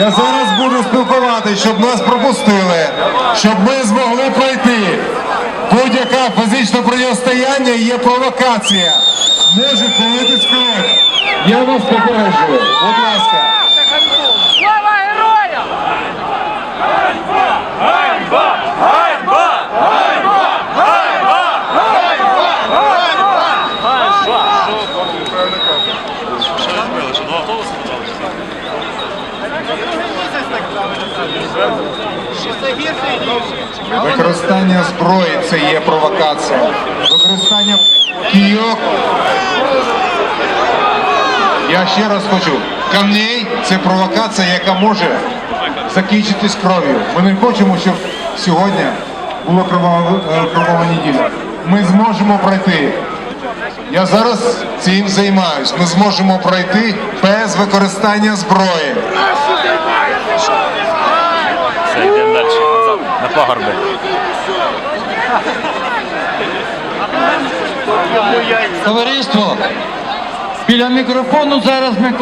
Я зараз буду спілкуватися, щоб нас пропустили, щоб ми змогли пройти. Будь-яка фізичне протистояння є провокація. Може пролитись кров. Я вас попереджую. Будь ласка. Використання зброї це є провокація. Використання кійок. Я ще раз хочу. Камней це провокація, яка може закінчитись кров'ю. Ми не хочемо, щоб сьогодні була е, неділя. Ми зможемо пройти. Я зараз цим займаюсь. Ми зможемо пройти без використання зброї. На пагорби. Товариство, біля мікрофону зараз ми